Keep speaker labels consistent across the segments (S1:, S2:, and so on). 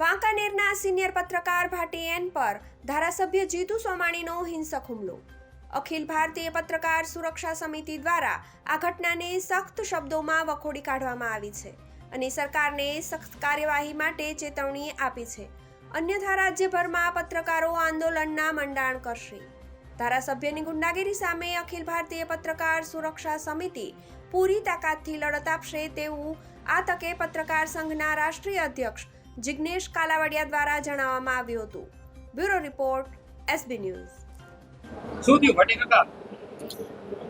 S1: વાંકાનેરના senior પત્રકાર ભાટી N પર ધારાસભ્ય જીતુ સોમાણીનો હિંસક હુમલો. અખિલ ભારતીય પત્રકાર સુરક્ષા સમિતિ દ્વારા આ ઘટનાને સખ્ત શબ્દોમાં વખોડી કાઢવામાં આવી છે અને સરકારને સખ્ત કાર્યવાહી માટે ચેતવણી આપી છે. અન્યથા રાજ્યભરમાં પત્રકારો આંદોલનના મંડાણ કરશે. ધારાસભ્યની ગુંડાગીરી સામે અખિલ ભારતીય પત્રકાર સુરક્ષા સમિતિ પૂરી તાકાતથી લડત આપશે તેવું આ તકે પત્રકાર સંઘના રાષ્ટ્રીય અધ્યક્ષ જિગ્નેશ કાલાવડિયા દ્વારા જણાવવામાં આવ્યું હતું. Bureau report SB news.
S2: શું થયું? ભટ્ટી કાકા?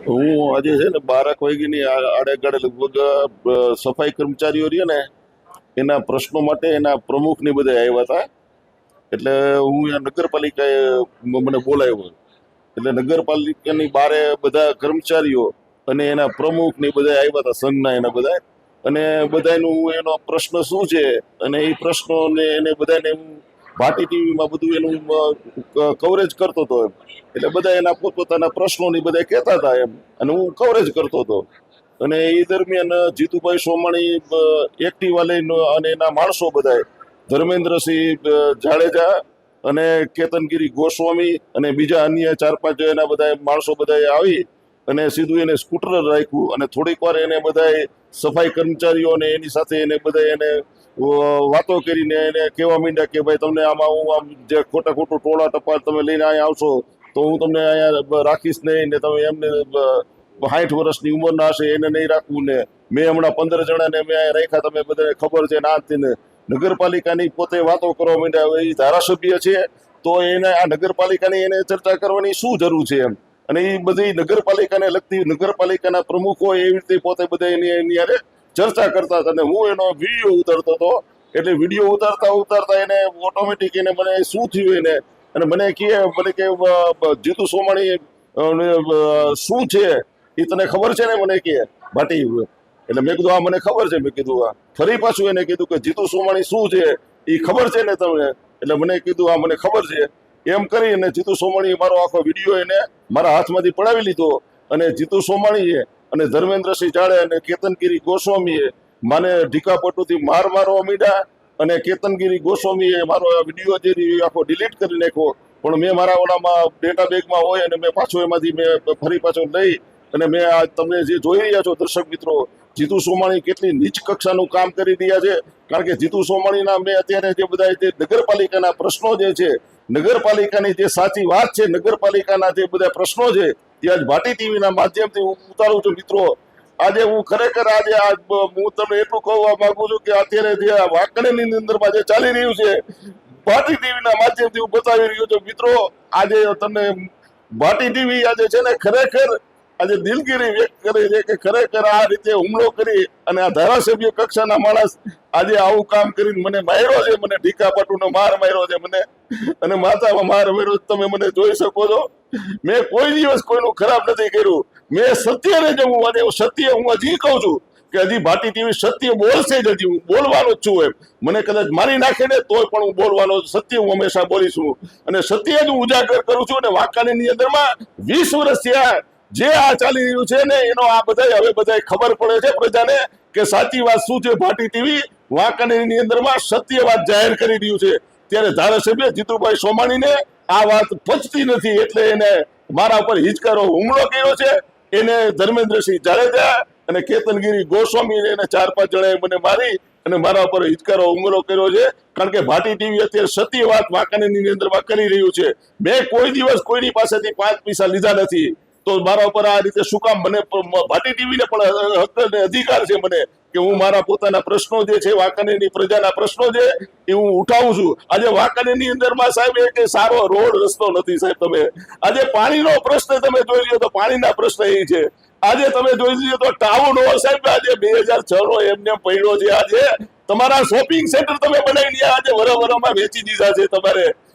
S3: હું આજે છે ને બારક વાગ્યાની આ- આડેગાડે લગભગ સફાઈ કર્મચારીઓ રહ્યા ને એના પ્રશ્નો માટે એના પ્રમુખ ને બધા આવ્યા હતા. એટલે હું નગરપાલિકાએ મને બોલાવ્યો. એટલે નગરપાલિકાની બારે બધા કર્મચારીઓ અને એના પ્રમુખ ને બધા આવ્યા હતા સંઘના એના બધા અને બધાનું એનો પ્રશ્ન શું છે? અને એ પ્રશ્નોને એને બધાને હું ભાટી ટીવીમાં બધું એનું કવરેજ કરતો હતો એમ. એટલે બધા એના પોતપોતાના પ્રશ્નોની બધા કહેતા હતા એમ. અને હું કવરેજ કરતો હતો. અને એ દરમિયાન જીતુભાઈ સોમાણી એક્ટિવા લઈને અને એના માણસો બધાએ ધર્મેન્દ્રસિંહ જાડેજા અને કેતનગીરી ગોસ્વામી અને બીજા અન્ય ચાર પાંચ એના બધા માણસો બધાએ આવી અને સીધું એને સ્કૂટર રાખ્યું અને થોડીક વાર એને બધાએ સફાઈ કર્મચારીઓને એની સાથે એને બધા એને વાતો કરીને એને કહેવા માંડ્યા કે ભાઈ તમને આમાં હું આમ જે ખોટા ખોટું ટોળા ટપા તમે લઈને અહીંયા આવશો, તો હું તમને અહીંયા રાખીશ નહીં ને તમે એમને સાઠ વર્ષની ઉંમરના હશે, એને નહીં રાખવું ને. મેં હમણાં પંદર જણાને મેં અહીંયા રાખ્યા, તમે બધાને ખબર છે ના તેને નગરપાલિકાની પોતે વાતો કરવા માંડ્યા, એ ધારાસભ્ય છે, તો એને આ નગરપાલિકાની એને ચર્ચા કરવાની શું જરૂર છે એમ? અને એ બધી નગરપાલિકાને લગતી નગરપાલિકાના પ્રમુખો એવી રીતે પોતે બધા એની એની હારે ચર્ચા કરતા હતા અને હું એનો વીડિયો ઉતારતો હતો. એટલે વીડિયો ઉતારતા ઉતારતા એને ઓટોમેટિક એને મને શું થયું એને? અને મને કહે મને કે જીતુ સોમાણી શું છે? એ તને ખબર છે ને? મને કહે ભાટી એટલે મેં કીધું આ મને ખબર છે. મેં કીધું આ ફરી પાછું એને કીધું કે, જીતુ સોમાણી શું છે? એ ખબર છે ને તમને? એટલે મને કીધું આ મને ખબર છે. એમ કરી અને જીતુ સોમાણીએ મારો આખો વીડિયો એને મારા હાથમાંથી પડાવી લીધો અને જીતુ સોમાણીએ અને ધર્મેન્દ્રસિંહ જાડે અને કેતનગીરી ગોસ્વામીએ મને ઢીકાપટુથી માર મારવા મીડ્યા અને કેતનગીરી ગોસ્વામીએ મારો આ વીડિયો જે આખો ડિલીટ કરી નાખ્યો. પણ મેં મારા ઓલામાં ડેટા બેગમાં હોય અને મેં પાછો એમાંથી મેં ફરી પાછો લઈ અને મેં આ તમે જે જોઈ રહ્યા છો દર્શક મિત્રો, જીતુ સોમાણી કેટલી નીચ કક્ષાનું કામ કરી રહ્યા છે. કારણ કે જીતુ સોમાણીના મેં અત્યારે જે બધા જે નગરપાલિકાના પ્રશ્નો જે છે નગરપાલિકાની જે સાચી વાત છે, નગરપાલિકાના જે બધા પ્રશ્નો છે તે આજ ભાટી ટીવીના માધ્યમથી હું ઉતારું છું મિત્રો. આજે હું ખરેખર આજે હું તમને એટલું કહેવા માંગુ છું કે અત્યારે જે વાંકણીની અંદરમાં જે ચાલી રહ્યું છે, ભાટી ટીવીના માધ્યમથી હું બતાવી રહ્યો છું મિત્રો. આજે તમને ભાટી ટીવી આજે છે ને ખરેખર આજે દિલગીરી વ્યક્ત કરે છે કે ખરેખર આ રીતે હુમલો કરી અને આ ધારાસભ્ય કક્ષાના માણસ આજે આવું કામ કરીને મને માર્યો છે, મને ઢીકા માર માર્યો છે, મને અને માથામાં માર માર્યો તમે મને જોઈ શકો છો. મેં કોઈ દિવસ કોઈનું ખરાબ નથી કર્યું. મેં સત્યને જવું અને સત્ય હું હજી કહું છું કે હજી ભાટી ટીવી સત્ય બોલશે જ હજી. હું બોલવાનો જ છું એમ. મને કદાચ મારી નાખે ને તોય પણ હું બોલવાનો સત્ય હું હંમેશા બોલીશું. અને સત્ય જ હું ઉજાગર કરું છું અને વાંકાનેરની અંદરમાં વીસ વર્ષ થયા જે આ ચાલી રહ્યું છે ને, એનો આ બધા હવે બધા ખબર પડે છે પ્રજાને કે સાચી વાત શું છે ભાટી ટીવી? વાંકાનેરની અંદરમાં સત્ય વાત જાહેર કરી રહ્યું છે. ત્યારે ધારાસભ્ય જીતુભાઈ સોમાણીને આ વાત પચતી નથી એટલે એને મારા ઉપર હિચકારો હુમલો કર્યો છે. એને ધર્મેન્દ્રસિંહ જાડેજા અને કેતનગીરી ગોસ્વામી એને ચાર પાંચ જણાએ મને મારી અને મારા ઉપર હિચકારો હુમલો કર્યો છે. કારણ કે ભાટી ટીવી અત્યારે સત્ય વાત વાંકાનેરની અંદરમાં કરી રહ્યું છે. મેં કોઈ દિવસ કોઈની પાસેથી પાંચ પૈસા લીધા નથી. તો મારા ઉપર આ રીતે શું કામ મને ભાટી ટીવીને પણ હક અધિકાર છે મને કે હું મારા પોતાના પ્રશ્નો જે છે, વાંકાનેરની પ્રજાના પ્રશ્નો જે એ હું ઉઠાવું છું. આજે વાંકાનેરની અંદરમાં સાહેબ એક સારો રોડ રસ્તો નથી સાહેબ તમે. આજે પાણીનો પ્રશ્ન તમે જોઈ લો તો પાણીના પ્રશ્ન એ છે. આજે તમે જોઈ લીધો તો ટાઉન હોલ સાહેબ, આજે બે હજાર છ નો એમને પડ્યો છે આજે. તમારા શોપિંગ સેન્ટર તમે બનાવીને આજે વરવરમાં વેચી દીધા છે તમારે.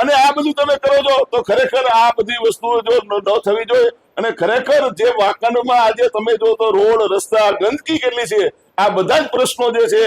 S3: અને આ બધું તમે કરો છો, તો ખરેખર આ બધી વસ્તુઓ જો ન થવી જોઈએ. અને ખરેખર જે વાંકાનેરમાં આજે તમે જો તો રોડ, રસ્તા, ગંદકી કેટલી છે, આ બધા જ પ્રશ્નો જે છે